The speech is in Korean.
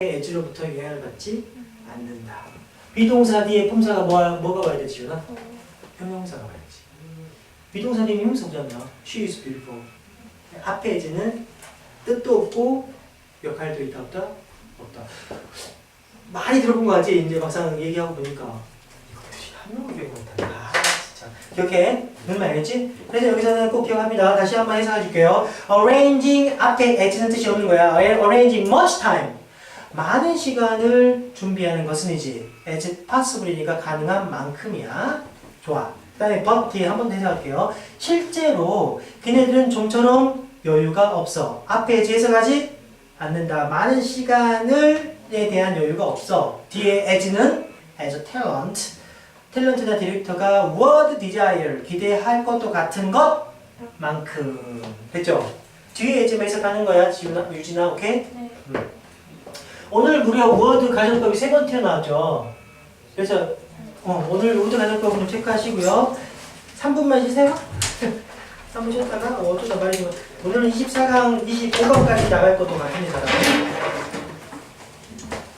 에즈로부터 영향을 받지 않는다. 비동사 뒤에 품사가 뭐, 뭐가 와야 되지, 유나? 형용사가 와야지. 비동사 뒤에 형용사잖아. She is beautiful. 앞에 에즈는 뜻도 없고 역할도 있다 없다? 없다. 많이 들어본 거 같지? 이제 막상 얘기하고 보니까 이것들이 한 명을 기억 못한다. 아. 기억해? 무슨 말이겠지? 그래서 여기서는 꼭 기억합니다. 다시 한번 해석해 줄게요. Arranging 앞에 as는 뜻이 없는 거야. Arranging much time. 많은 시간을 준비하는 것은 이지 as possible이니까 가능한 만큼이야. 좋아. 그 다음에 but 뒤에 한번 해석할게요. 실제로 그네들은 좀처럼 여유가 없어. 앞에 해석하지 않는다. 많은 시간을 에 대한 여유가 없어. 뒤에 as는 as a talent. 탤런트나 디렉터가 word desire 기대할 것도 같은 것만큼 됐죠? 뒤에 as만 해석하는 거야 유진아 오케이? 네. 오늘 무려 워드 가정법이 세번 튀어나왔죠. 그래서 어, 오늘 워드 가정법 좀 체크하시고요. 3분만 쉬세요. 3분 쉬었다가 어, 어쩌다 말이지 오늘은 24강, 25강까지 나갈 것도 같습니다.